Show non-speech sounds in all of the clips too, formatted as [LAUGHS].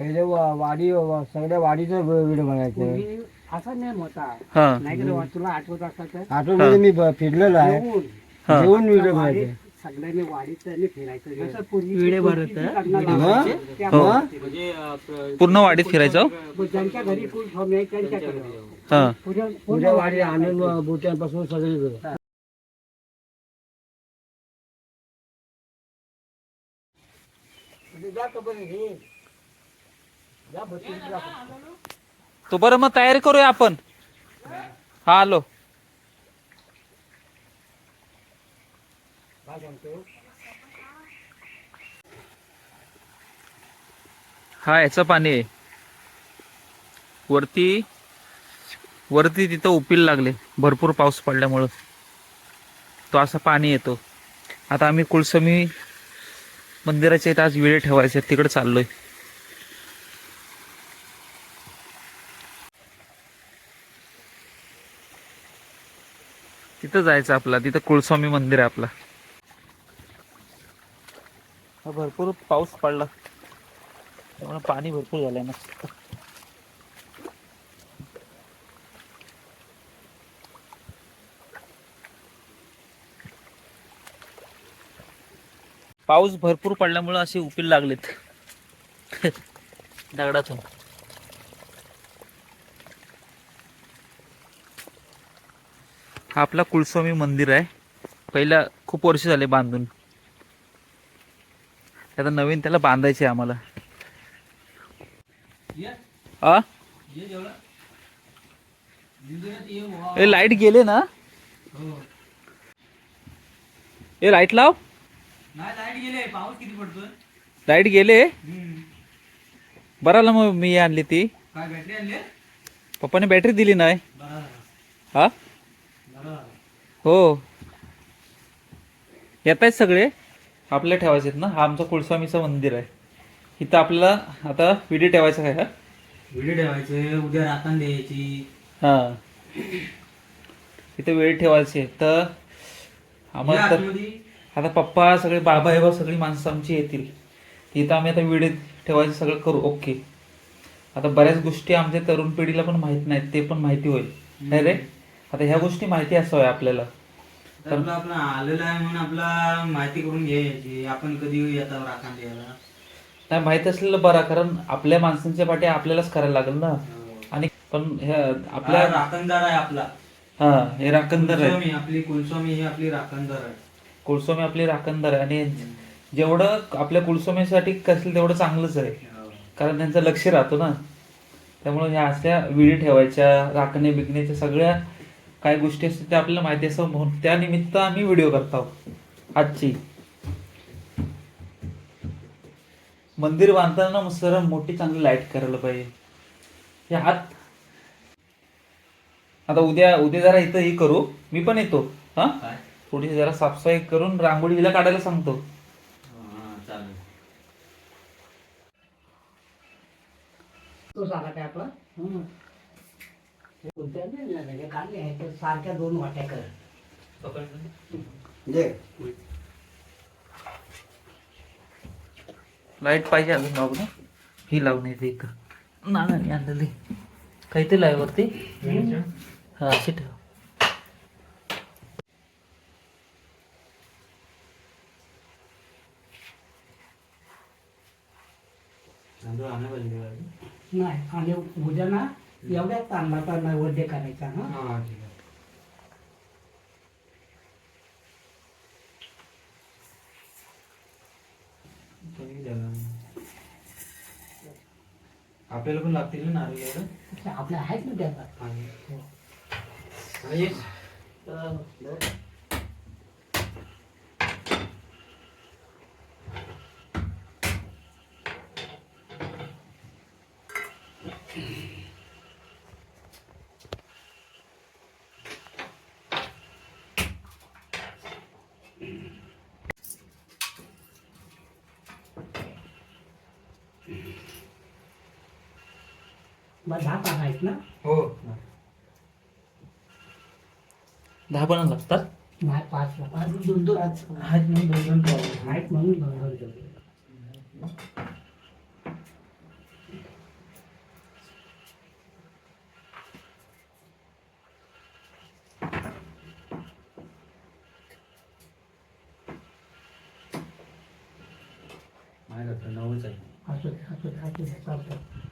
पहिले वा- वाडी वा- सगळ्या वाडीचं व्हिडिओ बनायचं पूर्वी असा नेम होता. हा. नाही तुला आठवत असता तर? आठवण मी ब- फिरलेलो आहे. येऊन हा. व्हिडिओ वाडीत बनायचे सगळ्यांनी वाडीत त्यांनी फिरायचं जसं पूर्वी विडे भरत, किती लग्न हा? लावायचे, त्या हो. पद्धतीने. पूर्ण वाडीत फिरायचं? मग ज्यांच्या घरी कुल स्वामी आहे त्यांच्याकडे. हा. पूर्ण- पूर्ण पूजा वाडी आनंद बोट्यांपासून सगळीकडे तो बरं मग तयारी करूया आपण. हा आलो. हा याचं पाणी आहे. वरती वरती तिथं उपिल लागले. भरपूर पाऊस पडल्यामुळं. तो असं पाणी येतो. आता आम्ही कुलसमी मंदिराच्या इथं आज वेळ ठेवायचे तिकडे चाललोय. तिथं जायचं आपला तिथं कुळस्वामी मंदिर आहे आपला. भरपूर पाऊस पडला. त्यामुळे पाणी भरपूर झालंय ना पाऊस भरपूर पडल्यामुळे असे उपील लागलेत. [LAUGHS] दगडातून. हा आपला कुलस्वामी मंदिर आहे. पहिला खूप वर्ष झाले बांधून. आता नवीन त्याला बांधायचे आम्हाला. आ? ए लाइट गेले ना? ए लाइट लाव. पाऊस किती पडतोय लाइट गेले? बराला मग मी आणली ती. काय बॅटरी आणली? पप्पाने बॅटरी दिली नाही. हा? हो. येत आहेत सगळे? आपल्या ठेवायचे आहेत ना. हा आमचं कुलस्वामीचं मंदिर आहे. इथं आपल्याला आता विडी ठेवायचं आहे का व्हिडिओ ठेवायचे उद्या राखण द्यायची. हा. इथे वेळ ठेवायची तर आम्हाला तर आता पप्पा सगळे बाबा हे सगळी माणसं आमची येतील. इथं आम्ही आता विडे ठेवायचं सगळं करू. ओके. आता बऱ्याच गोष्टी आमच्या तरुण पिढीला पण माहीत नाहीत. ते पण माहिती होईल. नाही रे? आता ह्या गोष्टी माहिती असाव्या आपल्याला. तर आपलं आपलं आलेलं आहे म्हणून आपला माहिती करून घ्यायची आपण कधी येतात राखण द्यायला. नाही माहीत असलेलं बरं कारण आपल्या माणसांच्या पाठी आपल्यालाच करायला लागेल ना. आणि पण ह्या आपला राखणदार आहे आपला. हा हे राखणदार आहे. कुलस्वामी आपली कुलस्वामी ही आपली राखणदार आहे. कुलस्वामी आपली राखणदार आहे. आणि जेवढं आपल्या कुलस्वामीसाठी असेल तेवढं चांगलंच आहे. कारण त्यांचं लक्ष राहतो ना. त्यामुळे ह्या अशा विडी ठेवायच्या राखणे बिकण्याच्या सगळ्या काय गोष्टी असतात त्या आपल्याला माहिती असं म्हणून त्यानिमित्त आम्ही व्हिडिओ करतो आजची. मंदिर बांधताना सर मोठी चांगली लाइट करायला पाहिजे. हे आत. आता उद्या उद्या जरा इथं हे करू. मी पण येतो. हा? काय? थोडी जरा साफसफाई करून रांगोळी हिला काढायला सांगतो. हा, चालेल. तो झाला काय आपला? सारख्या दोन वाट्या कर लाइट पाहिजे अजून बाबू ना. ही लावून येते ना नाही आणलेली. काही ते लाईव्ह वरती. हा अशी ठेव? नाही आणि उद्या ना एवढ्या तांदळाचा नैवेद्य करायचा ना हा? ठीक आहे. कमी द्यायला. आपल्याला पण लागतील ना नारळ? आपल्या आहेत ना त्याचा आणि आणि दहा आहेत ना? हो. दहा पण लागतात? पाच दोन दोन दोन नऊच आहे. असं असं असं चालतं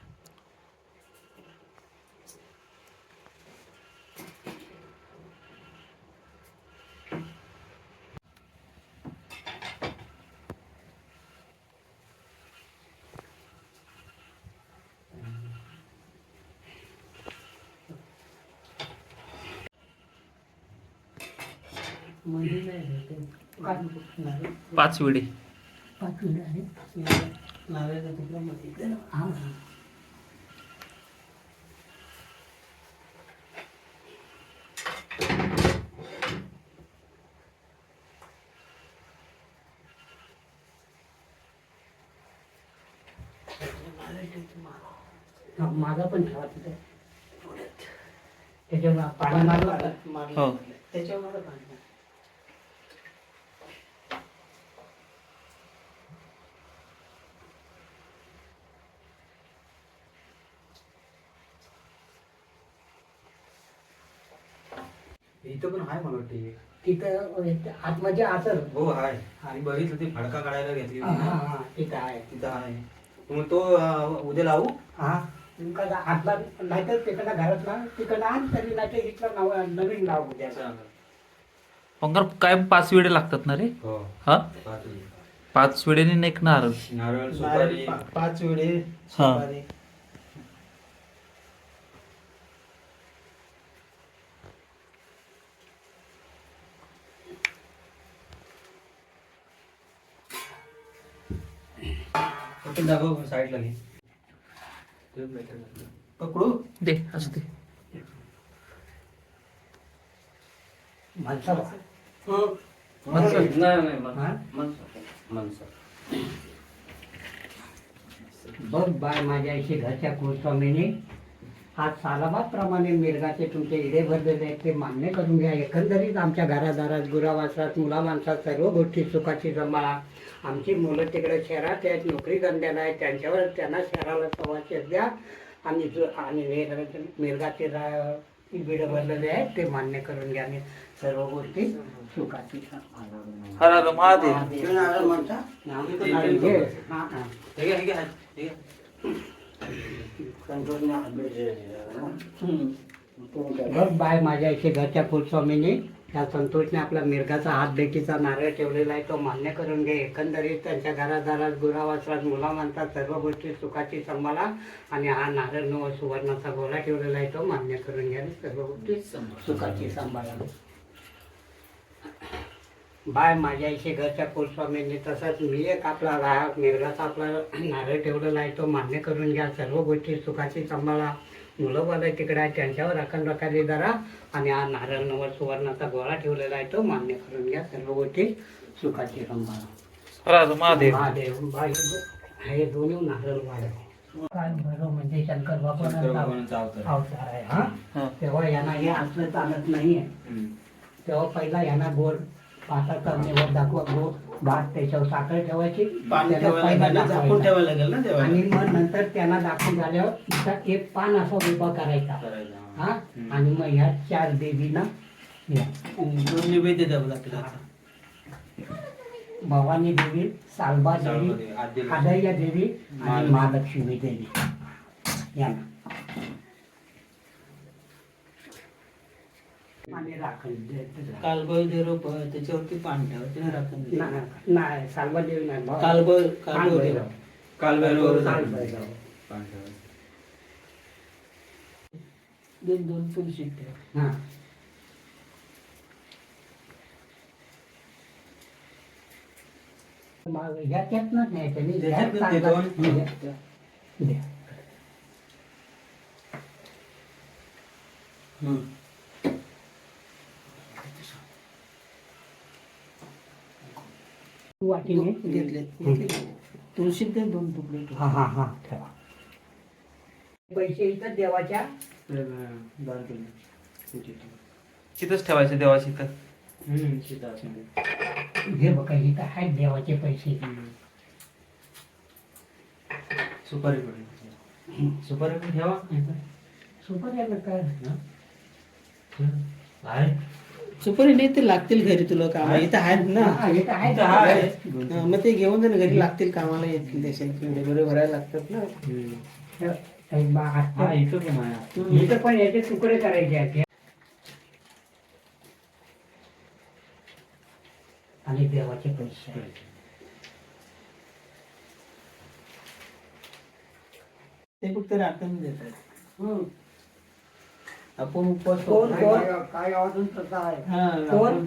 पाच विडे पाच हा हा. हा, माझा पण ठेवा तिथे. त्याच्यावर पाणी मारलं हो. त्याच्यावर पाणी इथं पण आहे मला वाटतं. तिथं आतमध्ये आतर हो आहे आणि बघितलं ते फडका काढायला घेतली हा होती हा ना. हा तिथं आहे तिथं आहे मग तो अं, उद्या लावू? हा. तुमका आतला नाहीतर तिकडला घरात ना तिकडला आण तरी नाहीतर इथला नव नवीन पंगार काय पाच विडे लागतात ना रे? हो. हा? पाच वेळी. पाच विडेने एक नारळ नारळ सुपारी पाच वेळे हा. दाखव साईडला घे. पकडू? दे असं दे. माणसाला. हा? बघ बाय माझ्या इथे घरच्या कुलस्वामीने आज सालाबादप्रमाणे मिरगाचे तुमचे इडे भरलेले आहेत ते मान्य करून घ्या. एकंदरीत आमच्या घरादारात गुरावासात मुला माणसात सर्व गोष्टी सुखाची जमाळा आमची मुलं तिकडे शहरात आहेत नोकरी धंद्याला आहेत त्यांच्यावर त्यांना शहराला सवाशेष द्या. आणि जो आणि मिरगाचे बिडे भरलेले आहेत ते मान्य करून घ्या. आणि सर्व गोष्टी सुखाची. हर हर महादेव. ते नारळ म्हणता? बघ बाय माझ्या इथे घरच्या कुलस्वामीने त्या संतोषने आपला मिरगाचा हात भेटीचा नारळ ठेवलेला आहे. तो मान्य करून घे. एकंदरीत त्यांच्या घरादारात गुरावासरात मुला म्हणतात सर्व गोष्टी सुखाची सांभाळा आणि हा नारळ नव सुवर्णाचा गोला ठेवलेला आहे. तो मान्य करून घ्या. आणि सर्व गोष्टी सुखाची सांभाळा बाय माझ्या इथे घरच्या कुलस्वामींनी तसंच मी एक आपला राहा मिरगाचा आपला नारळ ठेवलेला आहे. तो मान्य करून घ्या. सर्व गोष्टी सुखाची सांभाळा मुलं बाला तिकडे आहे त्यांच्यावर अखंड रखारी धरा आणि हा नारळ नवर सुवर्णाचा गोळा ठेवलेला आहे तो मान्य करून घ्या. सर्व गोष्टी सुखाची हर महादेव. महादेव बाई हे दोन्ही नारळ वाढव बरं म्हणजे शंकर भगवानाचा अवतार. आहे हा. तेव्हा यांना हे असलं चालत नाहीये. तेव्हा पहिला यांना गोड पाटाचा निवड दाखवा गोड भात त्याच्यावर साखर ठेवायची त्याला पहिला दाखवायचा. आणि मग नंतर त्यांना दाखवून झाल्यावर इथं एक पान असा उभा करायचा करायला. हा आणि मग ह्या चार देवीना या. भवानी देवी सालबा सालबा देवी देवी, आद्यलक्ष्मी. आदय्या देवी आणि महालक्ष्मी. महालक्ष्मी देवी यांना आणि राखण दे- कालबळ रोप त्याच्यावरती पाणी ठेवायचे ना राखून नाही नाही, सालबा देवी नाही भवा- कालबळ कालभैरव. कालबळ कालभैरवावर कालभैरव. पान ठेवायचं. दोन दोन तुळशी ठेव हा मग ह्याच्यातनंच न्यायचं नाही. त्याच्यातनंच ह्यात देतो. सांगा. द्या. वाटीने घेतले दोन तुकडे. हा हा हा ठेवा. पैसे इथं देवाच्या दान केलं. उचित. तिथंच ठेवायचं देवाची तर हम्म, सीता असं. हे बघा इथं आहेत देवाचे पैसे. सुपारी पडेल सुपारी पण ठेवा. सुपर आहे ना काय आहे सुपारी नाही ते लागतील घरी तुला काम. इथं आहेत ना. हा, हे. हा, मग ते घेऊन जा ना घरी लागतील कामाला येतील देशात किंवा बरे भरायला लागतात ना. इथं पण याचे करायचे आणि देवाचे पैसे. ते फक्त राखण देतात. आपण उपवास कोण करतो. कोण काय गावातून तसं आहे हा, कोण? आपण-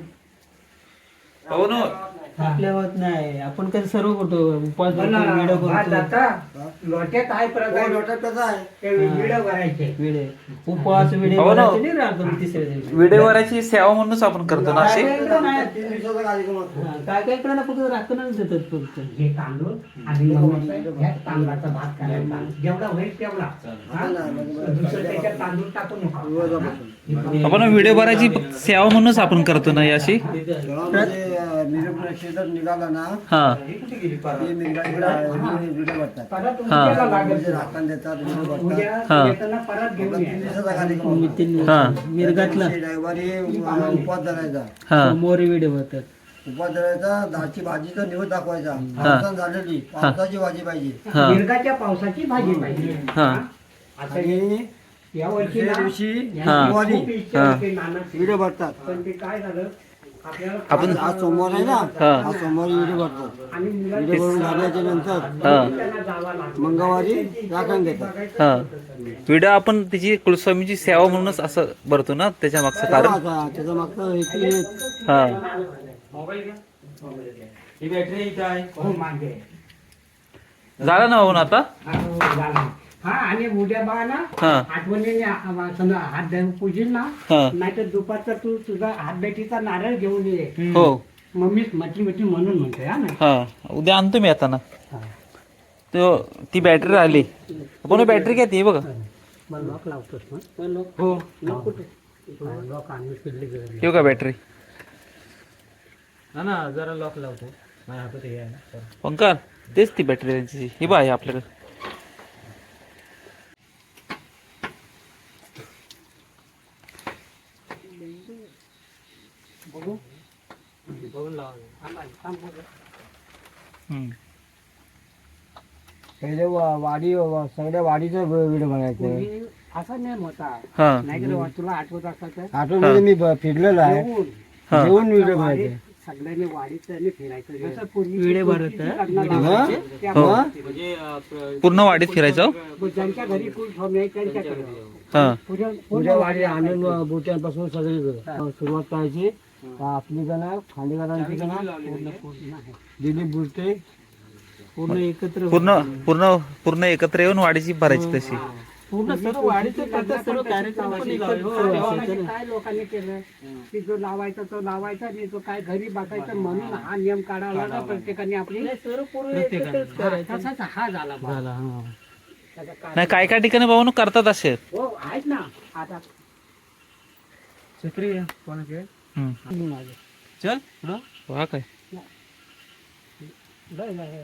हो ना आपल्या गावात नाही. आपण कधी सर्व करतो उपवास करतो, विडो हा, करतो दाता, लोट्यात आहे प्रकार? लोटात कसं आहे? ते विडं भरायचे. विडे उपवास विडे हो ना. भरायचे नाही राखण तिसऱ्या दिवशी. विडेवराची सेवा म्हणूनच आपण करतो ना. अशी काय काय इकडं नाही. तीन दिवसाचा कार्यक्रम असतो हा, काय काय इकडं ना? फक्त राखणच देतात फक्त. हे तांदूळ आणि मग ह्या तांदळाचा भात करायचा. जेवढा होईल तेवढा. हा? दुसरं त्याच्यात तांदूळ टाकू नका. आपण व्हिडिओ भरायची सेवा म्हणूनच आपण करतो ना ही अशी शेतात निघाला ना हा. ते व्हिडिओ हा. म्हणजे राखण देतात व्हिडिओ हा. तीन दिवसाचा कार्यक्रम हा. रविवारी उपवास धरायचा. हा. मोरी विडे होतात. उपवास धरायचा दाळची भाजीचा निवड दाखवायचा. पावसान झालेली पावसाची भाजी पाहिजे. हा. मिरगाच्या पावसाची भाजी पाहिजे. हा. आता आणि या वर्षी दुसऱ्या ना, दिवशी हा. हा. व्हिडिओ भरतात. पण ते काय झालं आपण- आज सोमवार आहे ना हा. आज सोमवारी व्हिडिओ मुलांची व्हिडिओ भरून झाल्याच्यानंतर हा त्यांना जावं लागलं. मंगळवारी राखण देतात हा व्हिडिओ आपण तिची कुलस्वामीची सेवा म्हणूनच असं भरतो ना त्याच्या मागचं कारण आता त्याचा मागचा हेतू हेच. हा ही बॅटरी इथं आहे हो मागे झालं ना होऊन आता हा, हो, झालं. हा आणि उद्या बा ना हा. आठवणीने आ- समजा हात पूजील ना हा. नाहीतर दुपारचा तू तुझा हातबेटीचा नारळ घेऊन ये. हो. मम्मीच म्हटली म्हटली म्हणून म्हणतोय हा ना? हा. उद्या आणतो मी आता ना. तो ती बॅटरी राहिली. आपण बॅटरी काय ती बघा. मग लॉक लावतोस ना? हो. लॉक कुठे? लॉक आणून फिरली गेली येऊ का बॅटरी? हा ना जरा लॉक लावतो. माझ्या हातात हे आहे ना. पंकज तेच ती बॅटरी त्यांची ही बा आहे आपल्याकडे हम्म. पहिले वा- वाडी वा- सगळ्या वाडीचा व्हिडिओ बनायचं पूर्वी असा नेम होता. हा. नाहीतर तुला आठवत आठवण मी ब- फिरलेलो आहे. हा. जेवून व्हिडिओ वाडीत बनायचे सगळ्यांनी वाडीत त्यांनी फिरायचं. जसं पूर्वी विडे भरत. आहे. हो. पूर्ण वाडीत फिरायचं? ज्यांच्या घरी त्यांच्याकडे. हा. पुढे वाडी आणून बुट्यांपासून सगळी सुरुवात करायची. आपली ना खांडेकरांची का ना दिलीप बुरटे पूर्ण एकत्र पूर्ण पूर्ण पूर्ण एकत्र येऊन वाडीची भरायची तशी. पूर्ण सर्व वाढीचे सर्व कार्यक्रम. काय लोकांनी केलं? की जो लावायचा तो लावायचा नाही तो काय घरी बसायचा म्हणून हा नियम काढावा ना प्रत्येकाने आपली. सर्व पूर्ण तसाच हा झाला हा. नाही काय काय ठिकाणी भाऊ करतात असे? हो आहेत ना. आता छत्री आहे कोणाचे. चल. पुढं काय?